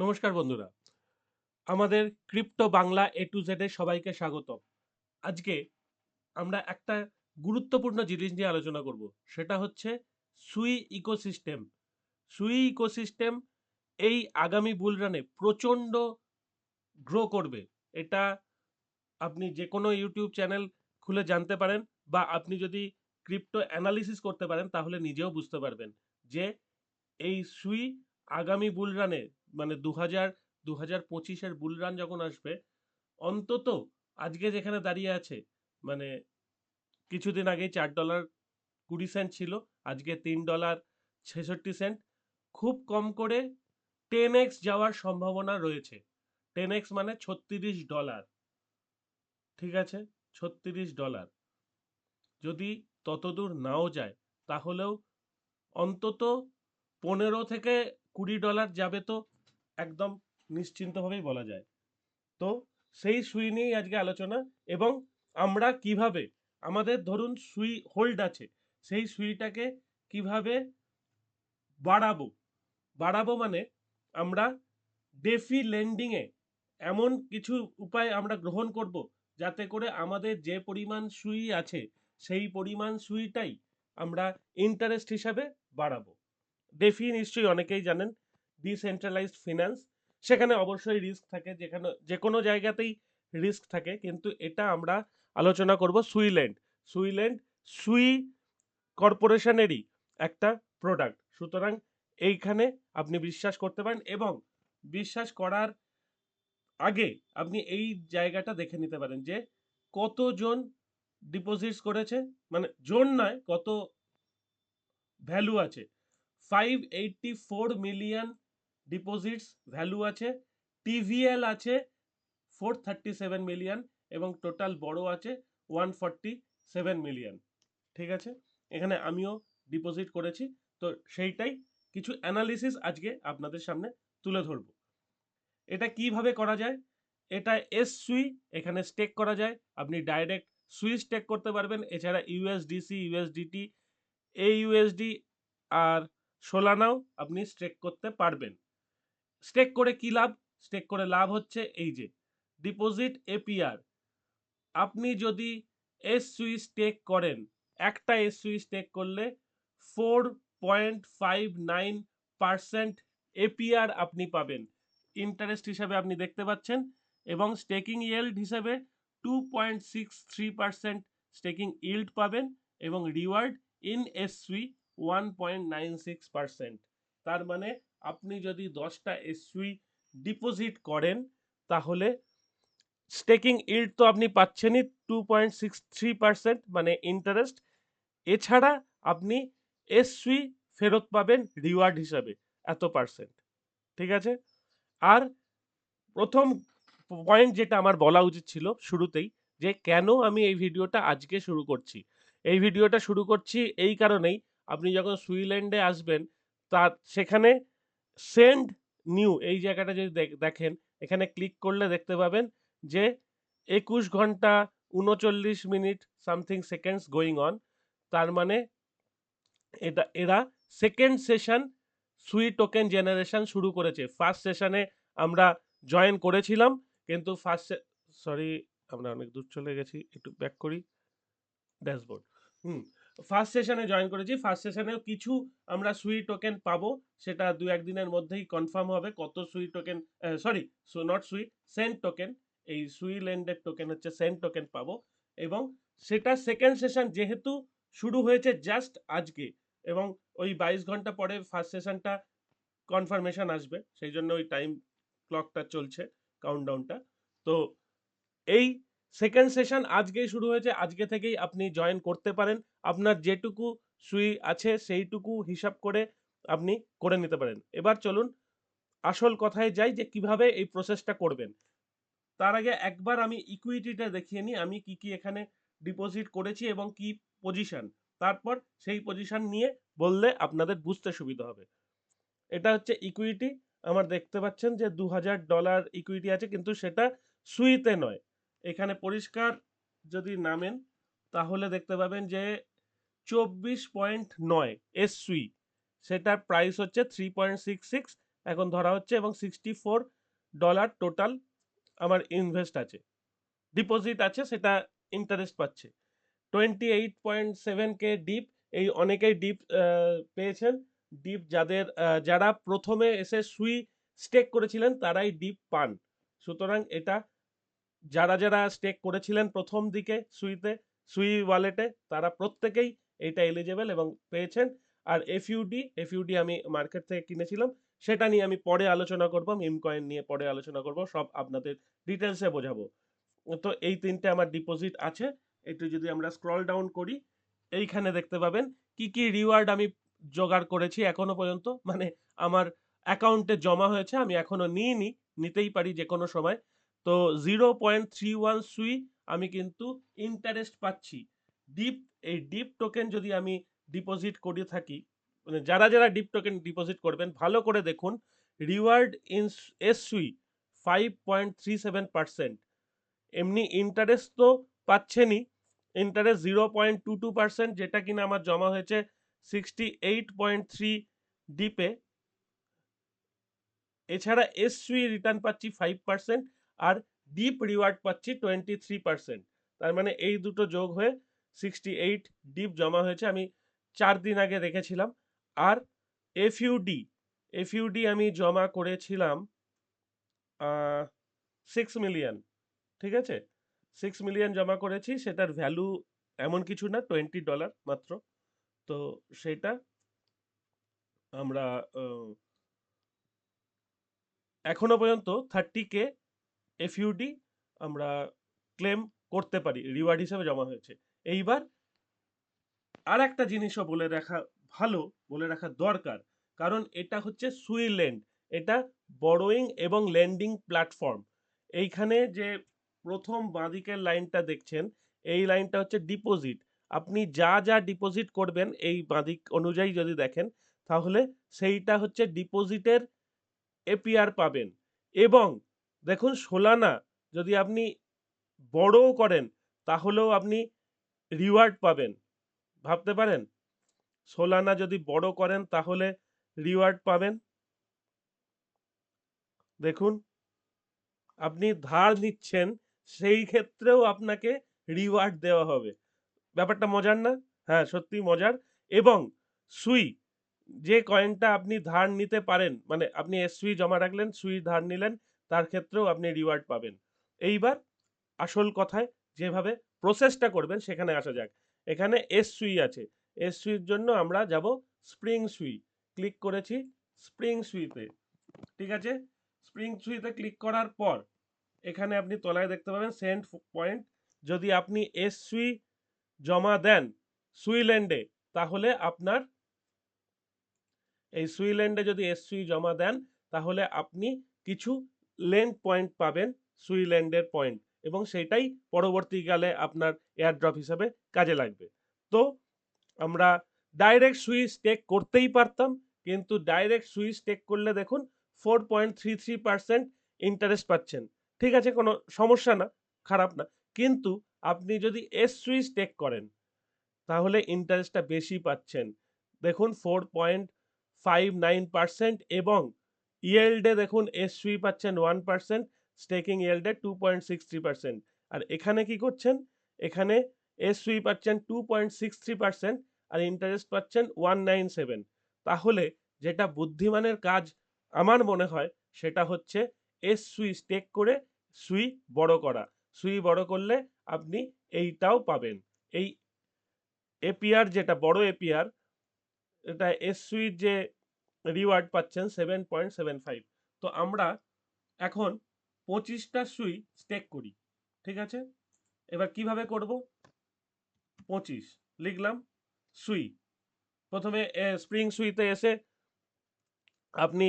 নমস্কার বন্ধুরা। আমাদের crypto Bangla A to Z সবাইকে স্বাগত আজকে আমরা একটা গুরুত্বপূর্ণ জিনিস নিয়ে আলোচনা করব, সেটা হচ্ছে সুই ইকোসিস্টেম। সুই ইকোসিস্টেম এই আগামী বুলরানে প্রচণ্ড গ্রো করবে। এটা আপনি যে কোনো ইউটিউব চ্যানেল খুলে জানতে পারেন বা আপনি যদি ক্রিপ্টো অ্যানালিসিস করতে পারেন, তাহলে নিজেও বুঝতে পারবেন যে এই সুই আগামী বুলরানে মানে দু হাজার দু হাজার পঁচিশের বুলরান যখন আসবে, অন্তত আজকে যেখানে দাঁড়িয়ে আছে মানে কিছুদিন আগেই চার ডলার কুড়ি সেন্ট ছিল, আজকে তিন ডলার ছেষট্টি সেন্ট খুব কম করে টেন এক্স যাওয়ার সম্ভাবনা রয়েছে। টেন এক্স মানে ছত্রিশ ডলার ঠিক আছে? ছত্রিশ ডলার যদি ততদূর নাও যায়, তাহলেও অন্তত পনেরো থেকে কুড়ি ডলার যাবে তো একদম নিশ্চিন্তভাবেই বলা যায়। তো সেই সুই নিয়েই আজকে আলোচনা এবং আমরা কীভাবে, আমাদের ধরুন সুই হোল্ড আছে, সেই সুইটাকে কীভাবে বাড়াবো? বাড়াবো মানে আমরা ডেফি লেন্ডিংয়ে এমন কিছু উপায় আমরা গ্রহণ করব যাতে করে আমাদের যে পরিমাণ সুই আছে, সেই পরিমাণ সুইটাই আমরা ইন্টারেস্ট হিসাবে বাড়াবো। ডেফি নিশ্চয়ই অনেকেই জানেন ডিসেন্ট্রালাইজড ফিনান্স সেখানে অবশ্যই রিস্ক থাকে, যেখানে যে কোনো জায়গাতেই রিস্ক থাকে, কিন্তু এটা আমরা আলোচনা করব সুইল্যান্ড সুইল্যান্ড সুই কর্পোরেশনেরই একটা প্রোডাক্ট সুতরাং এইখানে আপনি বিশ্বাস করতে পারেন এবং বিশ্বাস করার আগে আপনি এই জায়গাটা দেখে নিতে পারেন যে কতজন ডিপোজিটস করেছে মানে জোন নয়, কত ভ্যালু আছে। Five eighty four million deposits value আছে টিভিএল আছে ফোর থার্টি সেভেন মিলিয়ন এবং টোটাল বড় আছে ওয়ান ফর্টি সেভেন মিলিয়ন ঠিক আছে? এখানে আমিও ডিপোজিট করেছি, তো সেইটাই কিছু অ্যানালিসিস আজকে আপনাদের সামনে তুলে ধরব। এটা কীভাবে করা যায়? এটা এস সুই এখানে স্টেক করা যায়, আপনি ডাইরেক্ট সুই স্টেক করতে পারবেন, এছাড়া ইউএসডিসি ইউএসডিটি এই ইউএসডি আর সোলানাও আপনি স্টেক করতে পারবেন। স্টেক করে কি লাভ? স্টেক করে লাভ হচ্ছে এই যে ডিপোজিট এপিআর আপনি যদি এস সুই স্টেক করেন, একটা এস সুই স্টেক করলে four point five nine percent APR আপনি পাবেন। ইন্টারেস্ট হিসাবে আপনি দেখতে পাচ্ছেন এবং স্টেকিং ইয়েল্ড হিসাবে two point six three percent staking yield পাবেন এবং reward in S Sui one point nine six percent তার মানে আপনি যদি দশটা এসুই ডিপোজিট করেন, তাহলে স্টেকিং ইল্ড তো আপনি পাচ্ছেনই two point six three percent মানে ইন্টারেস্ট এছাড়া আপনি এসুই ফেরত পাবেন রিওয়ার্ড হিসাবে এত পার্সেন্ট ঠিক আছে? আর প্রথম পয়েন্ট যেটা আমার বলা উচিত ছিল শুরুতেই, যে কেন আমি এই ভিডিওটা আজকে শুরু করছি? এই ভিডিওটা শুরু করছি এই কারণেই, আপনি যখন সুইল্যান্ডে আসবেন তার সেখানে সেন্ড নিউ এই জায়গাটা যদি দেখেন, এখানে ক্লিক করলে দেখতে পাবেন যে একুশ ঘণ্টা উনচল্লিশ minute something seconds going on তার মানে এটা, এরা second session Sui token generation শুরু করেছে। ফার্স্ট সেশনে আমরা জয়েন করেছিলাম, কিন্তু ফার্স্ট সরি আমরা অনেক দূর চলে গেছি, একটু ব্যাক করি ড্যাশবোর্ড হুম। ফার্স্ট সেশনে জয়েন করেছি। ফার্স্ট সেশনেও কিছু আমরা সুই টোকেন পাবো, সেটা দু একদিনের মধ্যেই কনফার্ম হবে কত Sui token sorry so not Sui cent token এই সুই ল্যান্ডের টোকেন হচ্ছে সেন্ট টোকেন পাবো। এবং সেটা সেকেন্ড সেশন যেহেতু শুরু হয়েছে জাস্ট আজকে, এবং ওই বাইশ ঘণ্টা পরে ফার্স্ট সেশনটা কনফার্মেশন আসবে, সেই জন্য ওই টাইম ক্লকটা চলছে কাউন্টডাউনটা তো এই সেকেন্ড সেশন আজকেই শুরু হয়েছে। আজকে থেকেই আপনি জয়েন করতে পারেন। আপনার যেটুকু সুই আছে, সেইটুকু হিসাব করে আপনি করে নিতে পারেন। এবার চলুন আসল কথায় যাই যে কীভাবে এই প্রসেসটা করবেন। তার আগে একবার আমি ইকুইটিটা দেখিয়ে নিই। আমি কি কি এখানে ডিপোজিট করেছি এবং কি পজিশন তারপর সেই পজিশন নিয়ে বললে আপনাদের বুঝতে সুবিধা হবে। এটা হচ্ছে ইকুইটি আমার দেখতে পাচ্ছেন যে দু হাজার ডলার ইকুইটি আছে, কিন্তু সেটা সুইতে নয়। এখানে পরিষ্কার যদি নামেন, তাহলে দেখতে পাবেন যে চব্বিশ পয়েন্ট নয় এস সুই সেটার প্রাইস হচ্ছে থ্রি পয়েন্ট সিক্স সিক্স এখন ধরা হচ্ছে এবং সিক্সটি ফোর ডলার টোটাল আমার ইনভেস্ট আছে। ডিপোজিট আছে, সেটা ইন্টারেস্ট পাচ্ছে। Twenty eight point seven K deep এই অনেকেই ডিপ পেয়েছেন। ডিপ যাদের যারা প্রথমে এসে সুই স্টেক করেছিলেন, তারাই ডিপ পান। সুতরাং এটা যারা যারা স্টেক করেছিলেন প্রথম দিকে সুইতে, সুই ওয়ালেটে তারা প্রত্যেকেই এটা এলিজেবল এবং পেয়েছেন। আর এফইউডি এফইউডি আমি মার্কেট থেকে কিনেছিলাম, সেটা নিয়ে আমি পরে আলোচনা করব মিম কয়েন নিয়ে পরে আলোচনা করব, সব আপনাদের ডিটেলসে বোঝাবো। তো এই তিনটে আমার ডিপোজিট আছে, একটু যদি আমরা স্ক্রল ডাউন করি, এইখানে দেখতে পাবেন কি কি রিওয়ার্ড আমি জোগাড় করেছি এখনও পর্যন্ত। মানে আমার অ্যাকাউন্টে জমা হয়েছে, আমি এখনও নিইনি, নিতেই পারি যে কোনো সময়। তো জিরো পয়েন্ট থ্রি ওয়ান সুই আমি কিন্তু ইন্টারেস্ট পাচ্ছি। ডিপ এই ডিপ টোকেন যদি আমি ডিপোজিট করে থাকি মানে যারা যারা ডিপ টোকেন ডিপোজিট করবেন, ভালো করে দেখুন reward in S Sui five point three seven percent এমনি ইন্টারেস্ট তো পাচ্ছেনই interest zero point two two percent যেটা কিনা আমার জমা হয়েছে সিক্সটি এইট পয়েন্ট থ্রি ডিপে এছাড়া এস সুই রিটার্ন পাচ্ছি ফাইভ পার্সেন্ট আর ডিপ রিওয়ার্ড পাচ্ছি টোয়েন্টি থ্রি পার্সেন্ট তার মানে এই দুটো যোগ হয়ে সিক্সটি এইট ডিপ জমা হয়েছে, আমি চার দিন আগে রেখেছিলাম আর এফইউডি এফইউডি আমি জমা করেছিলাম সিক্স মিলিয়ন ঠিক আছে? সিক্স মিলিয়ন জমা করেছি, সেটার ভ্যালু এমন কিছু না টোয়েন্টি ডলার মাত্র। তো সেটা আমরা এখনও পর্যন্ত থার্টি কে এফইউডি আমরা ক্লেম করতে পারি রিওয়ার্ড হিসেবে জমা হয়েছে। এইবার আর একটা জিনিসও বলে রাখা ভালো, বলে রাখা দরকার, কারণ এটা হচ্ছে সুইল্যান্ড এটা বড়োয়িং এবং ল্যান্ডিং প্ল্যাটফর্ম এইখানে যে প্রথম বাঁদিকের লাইনটা দেখছেন, এই লাইনটা হচ্ছে ডিপোজিট আপনি যা যা ডিপোজিট করবেন এই বাঁদিক অনুযায়ী যদি দেখেন, তাহলে সেইটা হচ্ছে ডিপোজিটের এপিআর পাবেন। এবং দেখুন সোলানা যদি আপনি বড়ও করেন, তাহলেও আপনি রিওয়ার্ড পাবেন। ভাবতে পারেন? সোলানা যদি বড় করেন, তাহলে রিওয়ার্ড পাবেন? দেখুন, আপনি ধার নিচ্ছেন, সেই ক্ষেত্রেও আপনাকে রিওয়ার্ড দেওয়া হবে। ব্যাপারটা মজার না? হ্যাঁ সত্যি মজার। এবং সুই, যে কয়েনটা আপনি ধার নিতে পারেন মানে আপনি এস সুই জমা রাখলেন সুই ধার নিলেন তার ক্ষেত্রেও আপনি রিওয়ার্ড পাবেন। এইবার আসল কথায় যেভাবে প্রসেসটা করবেন সেখানে আসা যাক। এখানে এস সুই আছে। এস সুইর জন্য আমরা যাব স্প্রিং সুই। ক্লিক করেছি স্প্রিং সুইতে। ঠিক আছে? স্প্রিং সুইতে ক্লিক করার পর এখানে আপনি তলায় দেখতে পাবেন সেন্ড পয়েন্ট যদি আপনি এস সুই জমা দেন সুইল্যান্ডে তাহলে আপনার এই সুইল্যান্ডে যদি এস সুই জমা দেন, তাহলে আপনি কিছু লেন্ড পয়েন্ট পাবেন সুইল্যান্ডের পয়েন্ট এবং সেটাই পরবর্তীকালে আপনার এয়ারড্রপ হিসাবে কাজে লাগবে। তো আমরা ডাইরেক্ট সুইচ টেক করতেই পারতাম, কিন্তু ডাইরেক্ট সুইচ টেক করলে দেখুন four point three three percent interest পাচ্ছেন। ঠিক আছে, কোনো সমস্যা না, খারাপ না। কিন্তু আপনি যদি এস সুইচ টেক করেন, তাহলে ইন্টারেস্টটা বেশি পাচ্ছেন। দেখুন four point five nine percent এবং ইয়েল্ডে দেখুন এস সুই পাচ্ছেন one percent staking ইয়েল্ডে two point six three percent আর এখানে কি করছেন? এখানে এস সুই পাচ্ছেন two point six three percent আর ইন্টারেস্ট পাচ্ছেন ওয়ান নাইন সেভেন তাহলে যেটা বুদ্ধিমানের কাজ আমার মনে হয়, সেটা হচ্ছে এস সুই স্টেক করে সুই বড় করা। সুই বড় করলে আপনি এইটাও পাবেন। এই এপিআর যেটা, বড় এপিআর এটা এস সুইট যে রিওয়ার্ড পাচ্ছেন সেভেন পয়েন্ট সেভেন ফাইভ তো আমরা এখন পঁচিশটা সুই স্টেক করি, ঠিক আছে? এবার কীভাবে করব? পঁচিশ, লিখলাম সুই। প্রথমে স্প্রিং সুইতে এসে আপনি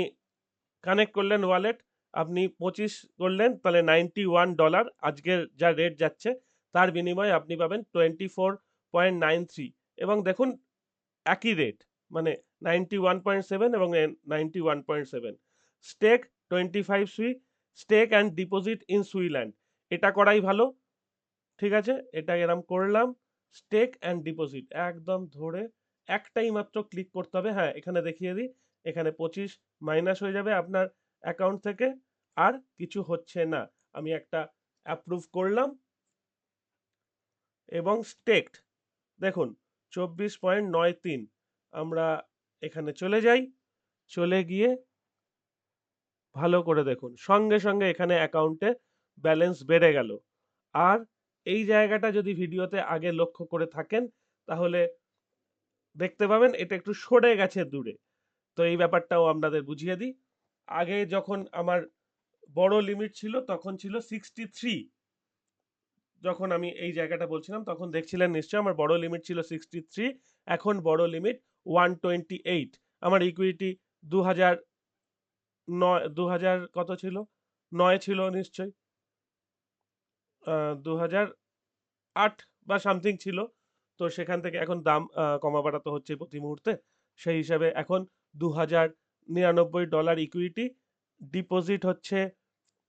কানেক্ট করলেন ওয়ালেট আপনি পঁচিশ করলেন, তাহলে নাইনটি ওয়ান ডলার আজকের যা রেট যাচ্ছে, তার বিনিময়ে আপনি পাবেন twenty four point nine three এবং দেখুন, একই রেট মানে নাইনটি ওয়ান পয়েন্ট সেভেন এবং ninety one point seven stake twenty five Sui stake and deposit in Suilend এটা করাই ভালো। ঠিক আছে? এটা এরম করলাম। স্টেক অ্যান্ড ডিপোজিট একদম ধরে একটাই মাত্র ক্লিক করতে হবে। হ্যাঁ এখানে দেখিয়ে দিই। এখানে পঁচিশ মাইনাস হয়ে যাবে আপনার অ্যাকাউন্ট থেকে। আর কিছু হচ্ছে না। আমি একটা অ্যাপ্রুভ করলাম। এবং স্টেকড দেখুন, চব্বিশ পয়েন্ট নয় তিন। আমরা এখানে চলে যাই। চলে গিয়ে ভালো করে দেখুন। সঙ্গে সঙ্গে এখানে অ্যাকাউন্টে ব্যালেন্স বেড়ে গেল। আর এই জায়গাটা যদি ভিডিওতে আগে লক্ষ্য করে থাকেন, তাহলে দেখতে পাবেন এটা একটু সরে গেছে দূরে। তো এই ব্যাপারটাও আপনাদের বুঝিয়ে দিই। আগে যখন আমার বড় লিমিট ছিল, তখন ছিল সিক্সটি থ্রি যখন আমি এই জায়গাটা বলছিলাম, তখন দেখছিলেন নিশ্চয়ই আমার বড় লিমিট ছিল সিক্সটি থ্রি এখন borrow limit one twenty eight আমার ইকুইটি দু হাজার নয় দু হাজার কত ছিল? নয় ছিল নিশ্চয়ই। দু হাজার আট বা সামথিং ছিল। তো সেখান থেকে এখন দাম কমা বাড়া তো হচ্ছে প্রতি মুহূর্তে। সেই হিসাবে এখন দু হাজার নিরানব্বই ডলার ইকুইটি ডিপোজিট হচ্ছে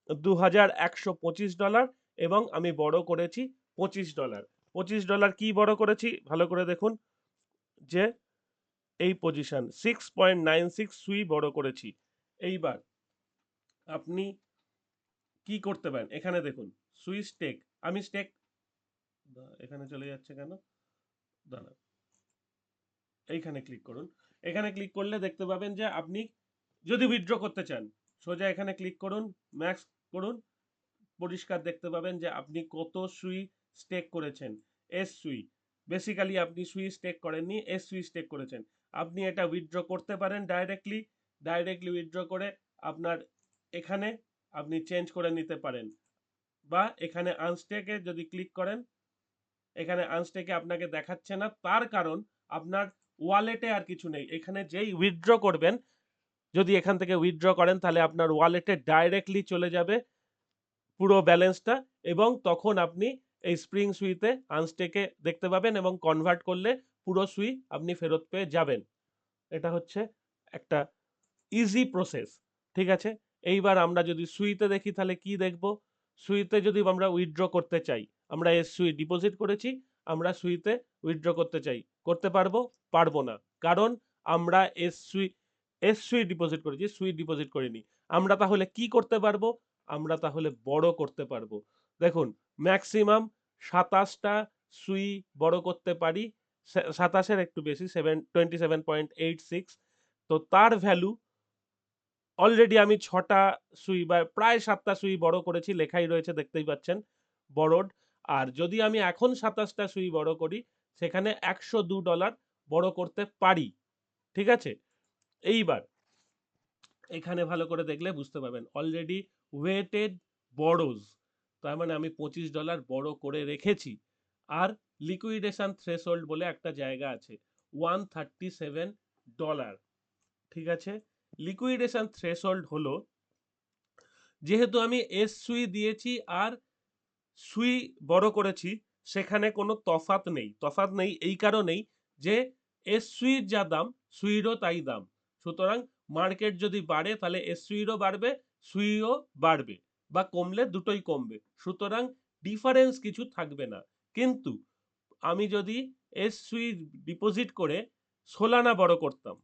দু হাজার একশো পঁচিশ ডলার এবং আমি বড় করেছি পঁচিশ ডলার পঁচিশ ডলার কি বড় করেছি? ভালো করে দেখুন যে এই position six point nine six Sui borrow করেছি। এইবার আপনি কি করতে পারেন? এখানে দেখুন, সুই স্টেক আমি স্টেক এখানে চলে যাচ্ছে কেন? দাঁড়া এইখানে ক্লিক করুন। এখানে ক্লিক করলে দেখতে পাবেন যে আপনি যদি উইথড্র করতে চান, সোজা এখানে ক্লিক করুন ম্যাক্স করুন, পরিষ্কার দেখতে পাবেন যে আপনি কত সুই স্টেক করেছেন। এস সুই বেসিক্যালি আপনি সুই স্টেক করেননি এস সুই স্টেক করেছেন। আপনি এটা উইথড্র করতে পারেন ডাইরেক্টলি ডাইরেক্টলি উইথড্র করে আপনার এখানে আপনি চেঞ্জ করে নিতে পারেন। বা এখানে আনস্টেকে যদি ক্লিক করেন, এখানে আনস্টেকে আপনাকে দেখাচ্ছে না, তার কারণ আপনার ওয়ালেটে আর কিছু নেই। এখানে যেই উইথড্র করবেন, যদি এখান থেকে উইথড্র করেন, তাহলে আপনার ওয়ালেটে ডাইরেক্টলি চলে যাবে পুরো ব্যালেন্সটা এবং তখন আপনি এই স্প্রিং সুইতে আনস্টেকে দেখতে পাবেন এবং কনভার্ট করলে পুরো সুই আপনি ফেরত পেয়ে যাবেন। এটা হচ্ছে একটা ইজি প্রসেস ঠিক আছে? এইবার আমরা যদি সুইতে দেখি তাহলে কি দেখব? সুইতে যদি আমরা উইথড্র করতে চাই, আমরা এস সুই ডিপোজিট করেছি, আমরা সুইতে উইথড্র করতে চাই। করতে পারব? পারব না। কারণ আমরা এস সুই এস সুই ডিপোজিট করেছি, সুই ডিপোজিট করিনি। আমরা তাহলে কি করতে পারব? আমরা তাহলে বড় করতে পারব। দেখুন ম্যাক্সিমাম সাতাশটা সুই বড় করতে পারি সাতাশের একটু বেশি, seven twenty seven point eight six তো তার ভ্যালু অলরেডি আমি ছটা সুই বা প্রায় সাতটা সুই বড় করেছি, লেখাই রয়েছে, দেখতেই পাচ্ছেন বড়ড আর যদি আমি এখন সাতাশটা সুই বড় করি, সেখানে একশো দু ডলার বড় করতে পারি, ঠিক আছে? এইবার, এখানে ভালো করে দেখলে বুঝতে পারবেন অলরেডি ওয়েটেড বড়োজ তার মানে আমি পঁচিশ ডলার বড় করে রেখেছি, আর লিকুইডেশন থ্রেশোল্ড বলে একটা জায়গা আছে ওয়ান থার্টি সেভেন ডলার ঠিক আছে? লিকুইডেশন থ্রেশোল্ড হলো, যেহেতু আমি এস সুই দিয়েছি আর সুই বড় করেছি, সেখানে কোনো তফাত নেই। তফাত নেই এই কারণেই যে এস সুইর যা দাম সুইরও তাই দাম। সুতরাং মার্কেট যদি বাড়ে, তাহলে এস সুইরও বাড়বে সুইও বাড়বে, বা কমলে দুটোই কমবে। সুতরাং ডিফারেন্স কিছু থাকবে না। কিন্তু আমি যদি এস সুই ডিপোজিট করে সোলানা বড় করতাম।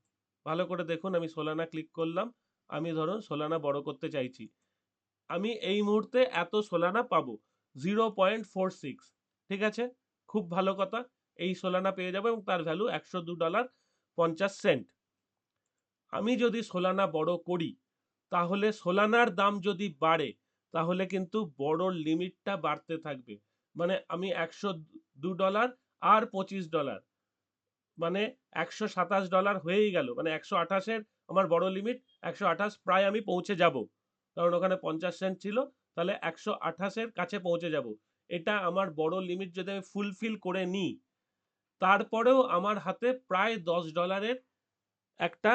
ভালো করে দেখুন, আমি সোলানা ক্লিক করলাম। আমি ধরুন সোলানা বড় করতে চাইছি। আমি এই মুহূর্তে এত সোলানা পাবো জিরো পয়েন্ট ফোর সিক্স ঠিক আছে? খুব ভালো কথা। এই সোলানা পেয়ে যাব এবং তার ভ্যালু একশো দু ডলার পঞ্চাশ সেন্ট আমি যদি সোলানা বড় করি, তাহলে সোলানার দাম যদি বাড়ে, তাহলে কিন্তু বড় লিমিটটা বাড়তে থাকবে। মানে আমি একশো দু ডলার আর পঁচিশ ডলার। মানে একশো সাতাশ ডলার হয়েই গেল। মানে একশো আঠাশের আমার বড় লিমিট একশো আঠাশ প্রায় আমি পৌঁছে যাব। কারণ ওখানে পঞ্চাশ সেন্ট ছিল, তাহলে একশো আঠাশের কাছে পৌঁছে যাব। এটা আমার বড় লিমিট যদি আমি ফুলফিল করে নিই, তারপরেও আমার হাতে প্রায় দশ ডলারের একটা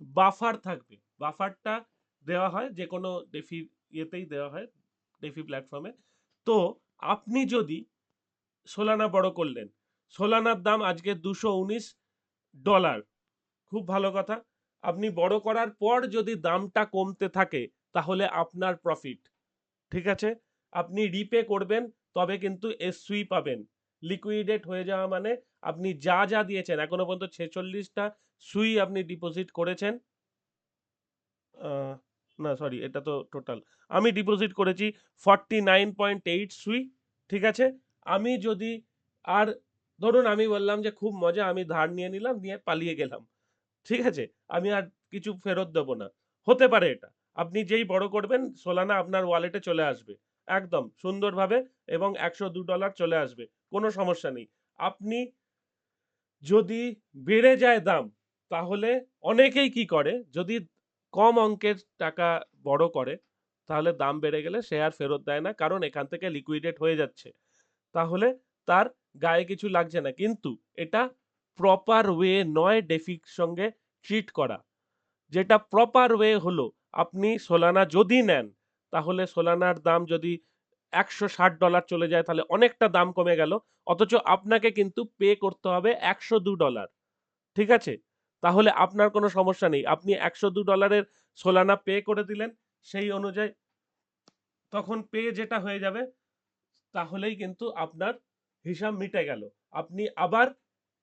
বাফার থাকবে। বাফারটা দেওয়া হয় যে কোনো ডেফি ইয়েতেই দেওয়া হয় ডেফি প্ল্যাটফর্মে তো আপনি যদি সোলানা বড় করলেন। সোলানার দাম আজকে দুশো উনিশ ডলার। খুব ভালো কথা। আপনি বড় করার পর যদি দামটা কমতে থাকে, তাহলে আপনার প্রফিট ঠিক আছে? আপনি রিপে করবেন, তবে কিন্তু এস সুই পাবেন। লিকুইডেট হয়ে যাওয়া মানে আপনি যা যা দিয়েছেন, এখনও পর্যন্ত ছেচল্লিশটা সুই আপনি ডিপোজিট করেছেন। না সরি এটা তো টোটাল আমি ডিপোজিট করেছি ফর্টি নাইন পয়েন্ট এইট সুই ঠিক আছে? আমি যদি, আর ধরুন আমি বললাম যে খুব মজা, আমি ধার নিয়ে নিলাম, নিয়ে পালিয়ে গেলাম। ঠিক আছে? আমি আর কিছু ফেরত দেবো না। হতে পারে এটা। আপনি যেই বড় করবেন সোলানা আপনার ওয়ালেটে চলে আসবে। একদম, সুন্দরভাবে এবং একশো দু ডলার চলে আসবে। কোনো সমস্যা নেই। আপনি যদি বেড়ে যায় দাম, তাহলে অনেকেই কি করে? যদি কম অঙ্কের টাকা বড় করে, তাহলে দাম বেড়ে গেলে সে আর ফেরত দেয় না। কারণ এখান থেকে লিকুইডেট হয়ে যাচ্ছে। তাহলে তার গায়ে কিছু লাগছে না। কিন্তু এটা প্রপার ওয়ে নয় ডেফির সঙ্গে ট্রিট করা। যেটা প্রপার ওয়ে হলো, আপনি সোলানা যদি নেন, তাহলে সোলানার দাম যদি একশো ষাট ডলার চলে যায়, তাহলে অনেকটা দাম কমে গেল। অথচ আপনাকে কিন্তু পে করতে হবে একশো দু ডলার ঠিক আছে? তাহলে আপনার কোনো সমস্যা নেই। আপনি একশো দু ডলারের সোলানা পে করে দিলেন, সেই অনুযায়ী তখন পে যেটা হয়ে যাবে তাহলেই কিন্তু আপনার হিসাব মিটে গেল। আপনি আবার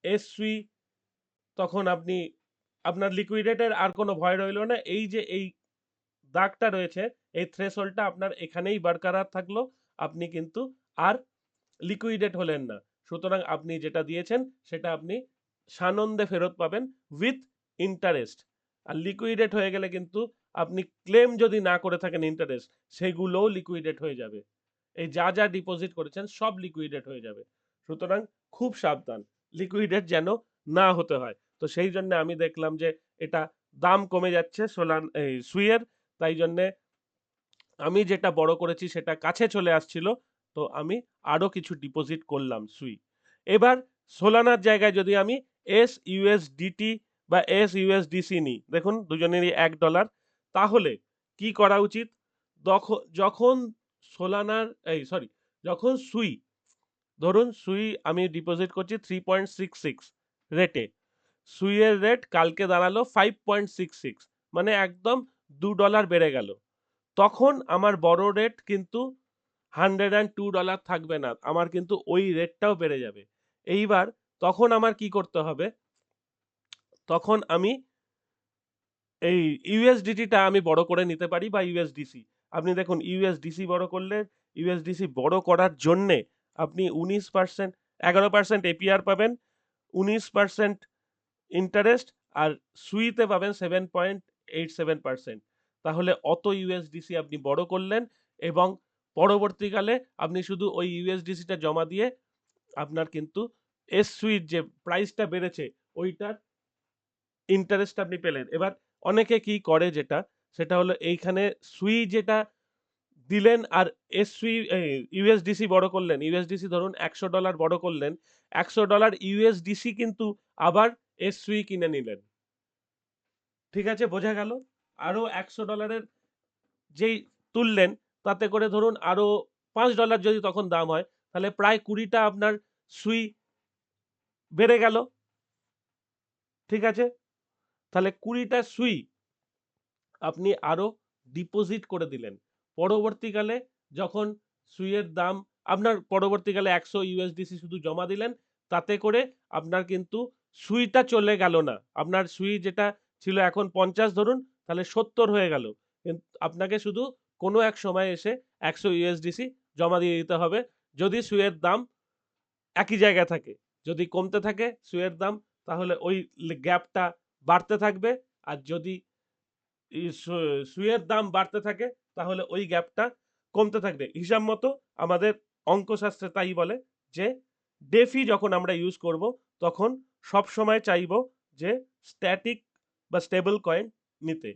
এসসুই তখন আপনি, আপনার লিকুইডেটের আর কোনো ভয় রইল না। এই যে এই দাগটা রয়েছে, এই থ্রেশহোল্ডটা আপনার এখানেই বরকরার থাকল। আপনি কিন্তু আর লিকুইডেট হলেন না। সুতরাং আপনি যেটা দিয়েছেন, সেটা আপনি সানন্দে ফেরত পাবেন উইথ ইন্টারেস্ট আর লিকুইডেট হয়ে গেলে কিন্তু আপনি ক্লেম যদি না করে থাকেন ইন্টারেস্ট সেগুলোও লিকুইডেট হয়ে যাবে। এই যা যা ডিপোজিট করেছেন সব লিকুইডেট হয়ে যাবে। সুতরাং খুব সাবধান লিকুইডেট যেন না হতে হয়। তো সেই জন্য আমি দেখলাম যে এটা দাম কমে যাচ্ছে সোলান, এই সুইয়ের, তাই জন্যে আমি যেটা বড় করেছি সেটা কাছে চলে আসছিল, তো আমি আরও কিছু ডিপোজিট করলাম সুই। এবার সোলানার জায়গায় যদি আমি এস ইউএসডিটি বা এস ইউএসডিসি নিই, দেখুন দুজনেরই এক ডলার তাহলে কি করা উচিত? যখন সোলানার, এই সরি যখন সুই, ধরুন সুই আমি ডিপোজিট করছি থ্রি পয়েন্ট সিক্স সিক্স রেটে সুইয়ের রেট কালকে দাঁড়াল ফাইভ পয়েন্ট সিক্স সিক্স মানে একদম দু ডলার বেড়ে গেল। তখন আমার বড় রেট কিন্তু হান্ড্রেড অ্যান্ড টু ডলার থাকবে না, আমার কিন্তু ওই রেটটাও বেড়ে যাবে। এইবার তখন আমার কি করতে হবে? তখন আমি এই ইউএসডিটিটা আমি বড় করে নিতে পারি বা ইউএসডিসি আপনি দেখুন ইউএসডিসি বড় করলে ইউএসডিসি বড় করার জন্যে আপনি উনিশ পার্সেন্ট এগারো পার্সেন্ট এপিআর পাবেন, উনিশ পার্সেন্ট ইন্টারেস্ট আর সুইতে পাবেন seven point eight seven percent তাহলে অত ইউএসডিসি আপনি বড় করলেন এবং পরবর্তীকালে আপনি শুধু ওই ইউএসডিসিটা জমা দিয়ে আপনার কিন্তু এস সুইট যে প্রাইসটা বেড়েছে, ওইটার ইন্টারেস্ট আপনি পেলেন। এবার অনেকে কি করে যেটা? সেটা হলো এইখানে সুই যেটা দিলেন আর এস সুই ইউএসডিসি বড় করলেন। ইউএসডিসি ধরুন একশো ডলার বড় করলেন। একশো ডলার ইউএসডিসি কিন্তু আবার এস সুই কিনে নিলেন। ঠিক আছে? বোঝা গেল? আরও একশো ডলারের যেই তুললেন, তাতে করে ধরুন আরও পাঁচ ডলার যদি তখন দাম হয়, তাহলে প্রায় কুড়িটা আপনার সুই বেড়ে গেল। ঠিক আছে? তাহলে কুড়িটা সুই আপনি আরও ডিপোজিট করে দিলেন। পরবর্তীকালে যখন সুইয়ের দাম, আপনার পরবর্তীকালে একশো ইউএসডিসি শুধু জমা দিলেন, তাতে করে আপনার কিন্তু সুইটা চলে গেল না। আপনার সুই যেটা ছিল এখন পঞ্চাশ ধরুন, তাহলে সত্তর হয়ে গেল। আপনাকে শুধু কোনো এক সময় এসে একশো ইউএসডিসি জমা দিয়ে দিতে হবে, যদি সুইয়ের দাম একই জায়গায় থাকে। যদি কমতে থাকে সুইয়ের দাম, তাহলে ওই গ্যাপটা বাড়তে থাকবে। আর যদি ই সু- সুইয়ের দাম বাড়তে থাকে, তাহলে ওই গ্যাপটা কমতে থাকবে। হিসাব মতো আমাদের অঙ্কশাস্ত্রে তাই বলে যে, ডেফি যখন আমরা ইউজ করব, তখন সব সময় চাইব যে স্ট্যাটিক বা স্টেবল কয়েন নিতে।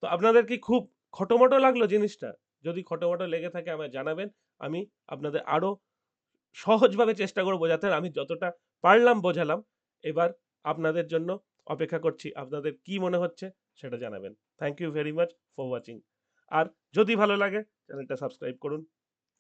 তো আপনাদের কি খুব খটোমটো লাগল জিনিসটা? যদি খটোমটো লেগে থাকে আমায় জানাবেন, আমি আপনাদের আরও সহজভাবে চেষ্টা করব বোঝাতে আমি যতটা পারলাম বোঝালাম। এবার আপনাদের জন্য অপেক্ষা করছি, আপনাদের কি মনে হচ্ছে? সেটা জানাবেন। Thank you very much for watching আর যদি ভালো লাগে, চ্যানেলটা সাবস্ক্রাইব করুন।